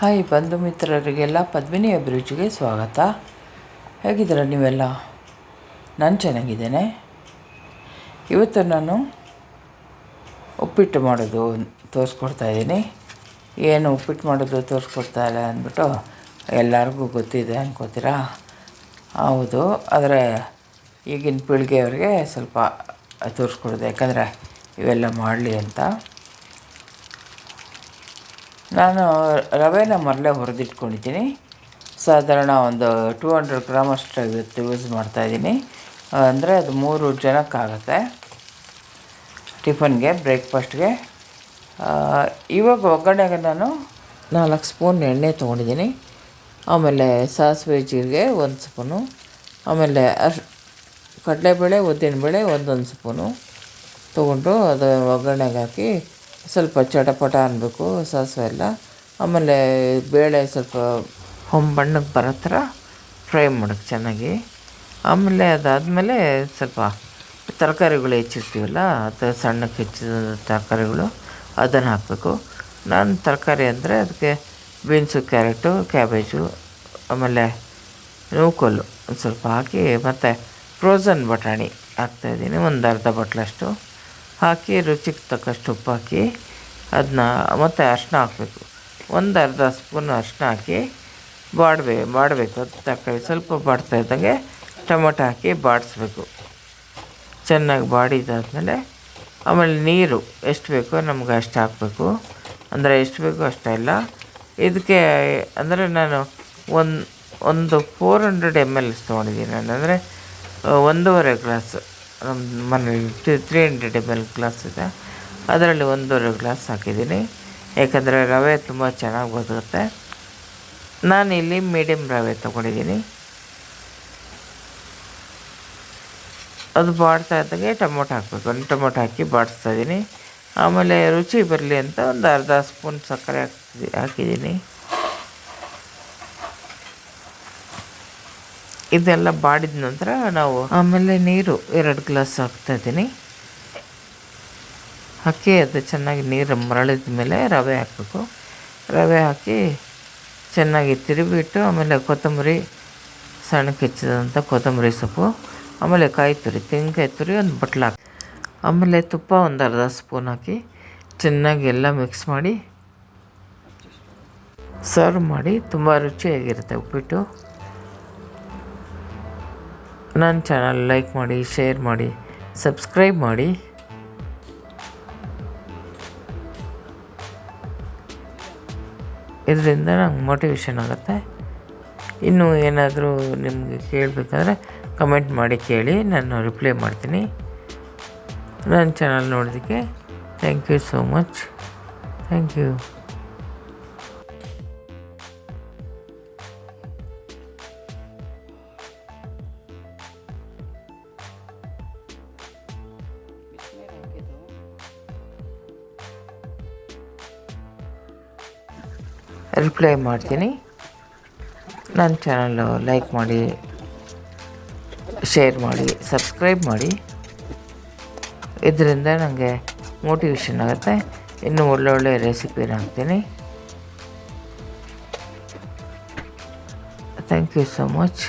Hi ಬಂಧು ಮಿತ್ರರಿಗೆಲ್ಲ ಪದ್ಮಿನಿ ಅಭಿರುಚಿಗೆ ಸ್ವಾಗತ. ಹೇಗಿದ್ದೀರ ನೀವೆಲ್ಲ? ನಾನು ಚೆನ್ನಾಗಿದ್ದೇನೆ. ಇವತ್ತು ನಾನು ಉಪ್ಪಿಟ್ಟು ಮಾಡೋದು ತೋರಿಸ್ಕೊಡ್ತಾ ಇದ್ದೀನಿ. ಏನು ಉಪ್ಪಿಟ್ಟು ಮಾಡೋದು ತೋರಿಸ್ಕೊಡ್ತಾ ಇಲ್ಲ ಅಂದ್ಬಿಟ್ಟು ಎಲ್ಲರಿಗೂ ಗೊತ್ತಿದೆ ಅನ್ಕೋತೀರಾ? ಹೌದು, ಆದರೆ ಈಗಿನ ಪೀಳಿಗೆಯವ್ರಿಗೆ ಸ್ವಲ್ಪ ತೋರಿಸ್ಕೊಡೋದು, ಯಾಕಂದರೆ ಇವೆಲ್ಲ ಮಾಡಲಿ ಅಂತ. ನಾನು ರವೆನ ಮೊದಲೇ ಹುರಿದಿಟ್ಕೊಂಡಿದ್ದೀನಿ. ಸಾಧಾರಣ ಒಂದು ಟೂ ಹಂಡ್ರೆಡ್ ಗ್ರಾಮ್ ಅಷ್ಟು ಇವತ್ತು ಯೂಸ್ ಮಾಡ್ತಾಯಿದ್ದೀನಿ ಅಂದರೆ ಅದು ಮೂರು ಜನಕ್ಕಾಗತ್ತೆ. ಟಿಫನ್ಗೆ, ಬ್ರೇಕ್ಫಾಸ್ಟ್ಗೆ. ಇವಾಗ ಒಗ್ಗರಣೆಗೆ ನಾನು ನಾಲ್ಕು ಸ್ಪೂನ್ ಎಣ್ಣೆ ತೊಗೊಂಡಿದ್ದೀನಿ. ಆಮೇಲೆ ಸಾಸಿವೆ ಜೀರಿಗೆ ಒಂದು ಸ್ಪೂನು. ಆಮೇಲೆ ಅಶ್, ಕಡಲೆಬೇಳೆ, ಉದ್ದಿನಬೇಳೆ ಒಂದೊಂದು ಸ್ಪೂನು. ತೊಗೊಂಡು ಅದು ಒಗ್ಗರಣೆಗೆ ಹಾಕಿ ಸ್ವಲ್ಪ ಚಟಪಟ ಅನ್ನಬೇಕು ಸಾಸಿವೆ ಎಲ್ಲ. ಆಮೇಲೆ ಬೇಳೆ ಸ್ವಲ್ಪ ಹೊಂಬಣ್ಣಕ್ಕೆ ಬರೋ ಥರ ಫ್ರೈ ಮಾಡೋಕ್ಕೆ ಚೆನ್ನಾಗಿ. ಆಮೇಲೆ ಅದಾದಮೇಲೆ ಸ್ವಲ್ಪ ತರಕಾರಿಗಳು ಹೆಚ್ಚಿರ್ತೀವಲ್ಲ, ಅದು ಸಣ್ಣಕ್ಕೆ ಹೆಚ್ಚಿದ ತರಕಾರಿಗಳು, ಅದನ್ನು ಹಾಕಬೇಕು. ನಾನು ತರಕಾರಿ ಅಂದರೆ ಅದಕ್ಕೆ ಬೀನ್ಸು, ಕ್ಯಾರೆಟು, ಕ್ಯಾಬೇಜು, ಆಮೇಲೆ ನೂಕೋಲು ಒಂದು ಸ್ವಲ್ಪ ಹಾಕಿ ಮತ್ತು ಫ್ರೋಝನ್ ಬಟಾಣಿ ಹಾಕ್ತಾಯಿದ್ದೀನಿ ಒಂದು ಅರ್ಧ ಬಟ್ಲಷ್ಟು ಹಾಕಿ ರುಚಿಗೆ ತಕ್ಕಷ್ಟು ಉಪ್ಪು ಹಾಕಿ ಅದನ್ನ ಮತ್ತು ಅರ್ಶಿನ ಹಾಕಬೇಕು. ಒಂದು ಅರ್ಧ ಸ್ಪೂನ್ ಅರ್ಶಿನ ಹಾಕಿ ಬಾಡಬೇ, ಬಾಡಬೇಕು. ತರಕಾರಿ ಸ್ವಲ್ಪ ಬಾಡ್ತಾ ಇದ್ದಂಗೆ ಟೊಮೊಟೊ ಹಾಕಿ ಬಾಡಿಸ್ಬೇಕು. ಚೆನ್ನಾಗಿ ಬಾಡಿದಾದಮೇಲೆ ಆಮೇಲೆ ನೀರು ಎಷ್ಟು ಬೇಕೋ ನಮ್ಗೆ ಅಷ್ಟು ಹಾಕಬೇಕು. ಅಂದರೆ ಎಷ್ಟು ಬೇಕೋ ಅಷ್ಟೆಲ್ಲ ಇದಕ್ಕೆ ಅಂದರೆ ನಾನು ಒಂದು ಒಂದು ಫೋರ್ ಹಂಡ್ರೆಡ್ ಎಂ ಎಲ್ ತೊಗೊಂಡಿದ್ದೀನಿ. ನಾನು ಅಂದರೆ ಒಂದೂವರೆ ಗ್ಲಾಸ್ ಮನೇಲಿ three hundred M L glass ಇದೆ. ಅದರಲ್ಲಿ ಒಂದೂವರೆ ಗ್ಲಾಸ್ ಹಾಕಿದ್ದೀನಿ. ಯಾಕಂದರೆ ರವೆ ತುಂಬ ಚೆನ್ನಾಗಿ ಬದುಕುತ್ತೆ ನಾನು ಇಲ್ಲಿ ಮೀಡಿಯಮ್ ರವೆ ತೊಗೊಂಡಿದ್ದೀನಿ. ಅದು ಬಾಡ್ತಾ ಇದ್ದಾಗೆ ಟೊಮೊಟೊ ಹಾಕಬೇಕು. ಒಂದು ಟೊಮೊಟೊ ಹಾಕಿ ಬಾಡಿಸ್ತಾ ಇದ್ದೀನಿ. ಆಮೇಲೆ ರುಚಿ ಬರಲಿ ಅಂತ ಒಂದು ಅರ್ಧ ಸ್ಪೂನ್ ಸಕ್ಕರೆ ಹಾಕಿ ಹಾಕಿದ್ದೀನಿ. ಇದೆಲ್ಲ ಬಾಡಿದ ನಂತರ ನಾವು ಆಮೇಲೆ ನೀರು ಎರಡು ಗ್ಲಾಸ್ ಹಾಕ್ತಾ ಇದ್ದೀನಿ. ಹಾಕಿ ಅದು ಚೆನ್ನಾಗಿ ನೀರು ಮರಳಿದ ಮೇಲೆ ರವೆ ಹಾಕಬೇಕು. ರವೆ ಹಾಕಿ ಚೆನ್ನಾಗಿ ತಿರುಗಿಬಿಟ್ಟು ಆಮೇಲೆ ಕೊತ್ತಂಬರಿ ಸಣ್ಣಕ್ಕೆ ಹೆಚ್ಚಿದಂಥ ಕೊತ್ತಂಬರಿ ಸೊಪ್ಪು, ಆಮೇಲೆ ಕಾಯಿ ತುರಿ, ತೆಂಗಿನಕಾಯಿ ತುರಿ ಒಂದು ಬಟ್ಲು ಹಾಕಿ. ಆಮೇಲೆ ತುಪ್ಪ ಒಂದು ಅರ್ಧ ಸ್ಪೂನ್ ಹಾಕಿ ಚೆನ್ನಾಗಿ ಎಲ್ಲ ಮಿಕ್ಸ್ ಮಾಡಿ, ಸರ್ವ್ ಮಾಡಿ ತುಂಬ ರುಚಿಯಾಗಿರುತ್ತೆ ಉಪ್ಪಿಟ್ಟು. ನನ್ನ ಚಾನಲ್ ಲೈಕ್ ಮಾಡಿ, ಶೇರ್ ಮಾಡಿ, ಸಬ್ಸ್ಕ್ರೈಬ್ ಮಾಡಿ. ಇದರಿಂದ ನಂಗೆ ಮೋಟಿವೇಶನ್ ಆಗುತ್ತೆ. ಇನ್ನೂ ಏನಾದರೂ ನಿಮಗೆ ಕೇಳಬೇಕಾದ್ರೆ ಕಮೆಂಟ್ ಮಾಡಿ ಕೇಳಿ, ನಾನು ರಿಪ್ಲೈ ಮಾಡ್ತೀನಿ. ನನ್ನ ಚಾನಲ್ ನೋಡೋದಕ್ಕೆ thank you so much thank you reply ಮಾಡ್ತೀನಿ. ನನ್ನ ಚಾನಲ್ಲು ಲೈಕ್ ಮಾಡಿ ಶೇರ್ ಮಾಡಿ ಸಬ್ಸ್ಕ್ರೈಬ್ ಮಾಡಿ. ಇದರಿಂದ ನನಗೆ ಮೋಟಿವೇಶನ್ ಆಗುತ್ತೆ. ಇನ್ನೂ ಒಳ್ಳೊಳ್ಳೆ ರೆಸಿಪಿನ ಹಾಕ್ತೀನಿ. Thank you so much